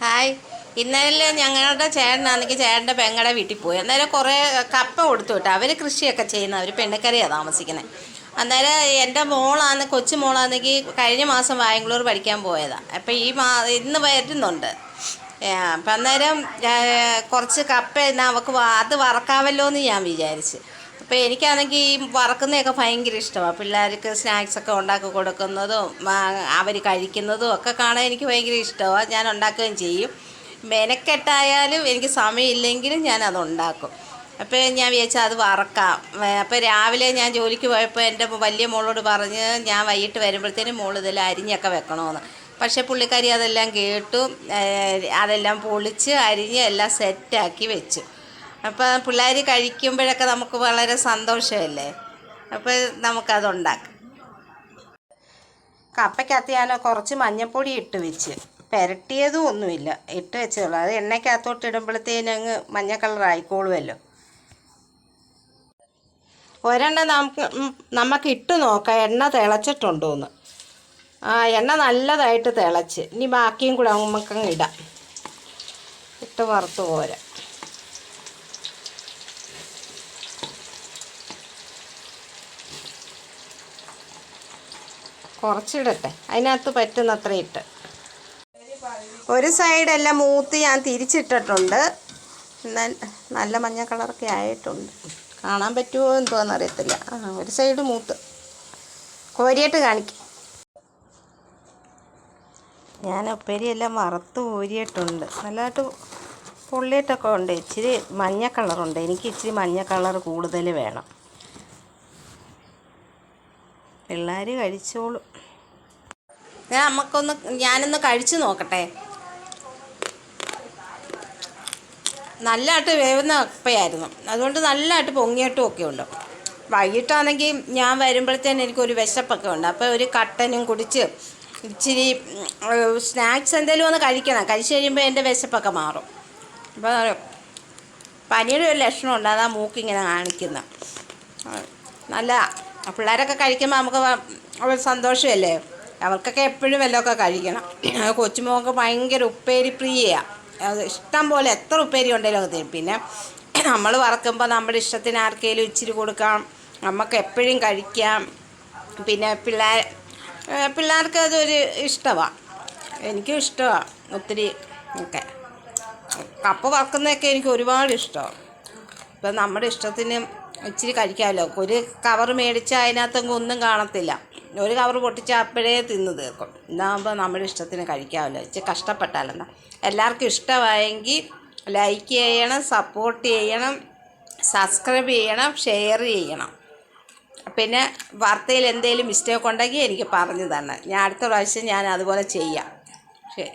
Hi. ഇന്നലെ ഞങ്ങളുടെ ചേട്ടനാണെങ്കിൽ ചേട്ടന്റെ പെങ്ങളുടെ വീട്ടിൽ പോയി. അന്നേരം കുറേ കപ്പ കൊടുത്തു വിട്ടു അവർ കൃഷിയൊക്കെ ചെയ്യുന്ന അവർ പെണ്ണക്കരയാണ് താമസിക്കുന്നത് അന്നേരം എന്റെ മോളാണ് കൊച്ചു മോളാണെങ്കിൽ കഴിഞ്ഞ മാസം ബാംഗ്ലൂർ പഠിക്കാൻ പോയതാണ് അപ്പം ഈ മാ ഇന്ന് വരുന്നുണ്ട്. അപ്പം അന്നേരം കുറച്ച് കപ്പ എന്നാൽ അവൾക്ക് അത് വറക്കാമല്ലോ എന്ന് ഞാൻ വിചാരിച്ച്. അപ്പോൾ എനിക്കാണെങ്കിൽ ഈ വറക്കുന്നതൊക്കെ ഭയങ്കര ഇഷ്ടമാണ് പിള്ളേർക്ക് സ്നാക്സൊക്കെ ഉണ്ടാക്കി കൊടുക്കുന്നതും അവർ കഴിക്കുന്നതും ഒക്കെ കാണാൻ എനിക്ക് ഭയങ്കര ഇഷ്ടമാണ് ഞാൻ ഉണ്ടാക്കുകയും ചെയ്യും. മെനക്കെട്ടായാലും എനിക്ക് സമയമില്ലെങ്കിലും ഞാൻ അത് ഉണ്ടാക്കും. അപ്പോൾ ഞാൻ വിചാരിച്ചാൽ അത് വറക്കാം. അപ്പോൾ രാവിലെ ഞാൻ ജോലിക്ക് പോയപ്പോൾ എന്റെ വലിയ മോളോട് പറഞ്ഞ് ഞാൻ വൈകിട്ട് വരുമ്പോഴത്തേനും മോൾ ഇതെല്ലാം അരിഞ്ഞൊക്കെ വെക്കണമെന്ന് പക്ഷേ പുള്ളിക്കാരി അതെല്ലാം കേട്ടു. അതെല്ലാം പൊളിച്ച് അരിഞ്ഞ് എല്ലാം സെറ്റാക്കി വെച്ചു. അപ്പോൾ പിള്ളേർ കഴിക്കുമ്പോഴൊക്കെ നമുക്ക് വളരെ സന്തോഷമല്ലേ? അപ്പോൾ നമുക്കതുണ്ടാക്കാം. കപ്പയ്ക്കകത്ത് ഞാൻ കുറച്ച് മഞ്ഞൾപ്പൊടി ഇട്ട് വെച്ച്. പുരട്ടിയതും ഒന്നുമില്ല. ഇട്ട് വെച്ചതുള്ളൂ അത് എണ്ണയ്ക്കകത്തോട്ട് ഇടുമ്പോഴത്തേന് അങ്ങ് മഞ്ഞ കളർ ആയിക്കോളുമല്ലോ. ഒരെണ്ണം നമുക്ക് നമുക്ക് ഇട്ട് നോക്കാം. എണ്ണ തിളച്ചിട്ടുണ്ടോയെന്ന് ആ എണ്ണ നല്ലതായിട്ട് തിളച്ച്. ഇനി ബാക്കിയും കൂടെ നമുക്കങ്ങ് ഇടാം. ഇട്ട് വറുത്ത് പോരാ. കുറച്ചിടട്ടെ. അതിനകത്ത് പറ്റുന്നത്ര ഇട്ട്. ഒരു സൈഡെല്ലാം മൂത്ത് ഞാൻ തിരിച്ചിട്ടിട്ടുണ്ട്. എന്നാൽ നല്ല മഞ്ഞ കളറൊക്കെ ആയിട്ടുണ്ട്. കാണാൻ പറ്റുമോ എന്തോന്ന് അറിയത്തില്ല. ആ ഒരു സൈഡ് മൂത്ത്. കോരിയിട്ട് കാണിക്കും. ഞാൻ ഉപ്പേരിയെല്ലാം വറുത്ത് ഊരിയിട്ടുണ്ട് നല്ലതായിട്ട് പൊള്ളിയിട്ടൊക്കെ ഉണ്ട്. ഇച്ചിരി മഞ്ഞ കളറുണ്ട് എനിക്ക് ഇച്ചിരി മഞ്ഞ കളർ കൂടുതൽ വേണം. പിള്ളേർ കഴിച്ചോളും. ഞാൻ നമുക്കൊന്ന് ഞാനൊന്ന് കഴിച്ചു നോക്കട്ടെ. നല്ലതായിട്ട് വേവുന്ന കപ്പയായിരുന്നു. അതുകൊണ്ട് നല്ലതായിട്ട് പൊങ്ങിയിട്ടും ഒക്കെ ഉണ്ട്. വൈകിട്ടാണെങ്കിൽ ഞാൻ വരുമ്പോഴത്തേന് എനിക്കൊരു വിശപ്പൊക്കെ ഉണ്ട്. അപ്പോൾ ഒരു കട്ടനും കുടിച്ച് ഇച്ചിരി സ്നാക്സ് എന്തെങ്കിലും ഒന്ന് കഴിക്കണം. കഴിച്ചു കഴിയുമ്പോൾ എന്റെ വിശപ്പൊക്കെ മാറും. അപ്പോൾ പനിയുടെ ഒരു ലക്ഷണമുണ്ട്. അതാ മൂക്കിങ്ങനെ കാണിക്കുന്നത് നല്ല പിള്ളേരൊക്കെ കഴിക്കുമ്പോൾ നമുക്ക് സന്തോഷമല്ലേ? അവർക്കൊക്കെ എപ്പോഴും വല്ലതൊക്കെ കഴിക്കണം. കൊച്ചുമോൾക്ക് ഭയങ്കര ഉപ്പേരി പ്രിയയാണ് അത് ഇഷ്ടം പോലെ എത്ര ഉപ്പേരി ഉണ്ടെങ്കിലും ഒക്കെ തരും. പിന്നെ നമ്മൾ വറക്കുമ്പോൾ നമ്മുടെ ഇഷ്ടത്തിന് ആർക്കെങ്കിലും ഇച്ചിരി കൊടുക്കാം. നമുക്ക് എപ്പോഴും കഴിക്കാം. പിന്നെ പിള്ളേർ പിള്ളേർക്ക് അതൊരു ഇഷ്ടമാണ് എനിക്കും ഇഷ്ടമാണ് ഒത്തിരി ഒക്കെ. കപ്പ വറക്കുന്നതൊക്കെ എനിക്ക് ഒരുപാട് ഇഷ്ടമാണ് ഇപ്പം നമ്മുടെ ഇഷ്ടത്തിന് ഇച്ചിരി കഴിക്കാമല്ലോ. ഒരു കവർ മേടിച്ചാൽ അതിനകത്തൊന്നും ഒന്നും കാണത്തില്ല. ഒരു കവർ പൊട്ടിച്ചാൽ അപ്പോഴേ തിന്ന് തീർക്കും ഇതാകുമ്പോൾ നമ്മുടെ ഇഷ്ടത്തിന് കഴിക്കാമല്ലോ. ഇച്ചിരി കഷ്ടപ്പെട്ടാലെന്നാ എല്ലാവർക്കും ഇഷ്ടമായെങ്കിൽ ലൈക്ക് ചെയ്യണം സപ്പോർട്ട് ചെയ്യണം സബ്സ്ക്രൈബ് ചെയ്യണം ഷെയർ ചെയ്യണം. പിന്നെ വാർത്തയിൽ എന്തെങ്കിലും മിസ്റ്റേക്ക് ഉണ്ടെങ്കിൽ എനിക്ക് പറഞ്ഞു തന്നെ ഞാൻ അടുത്ത പ്രാവശ്യം ഞാൻ അതുപോലെ ചെയ്യാം. ശരി.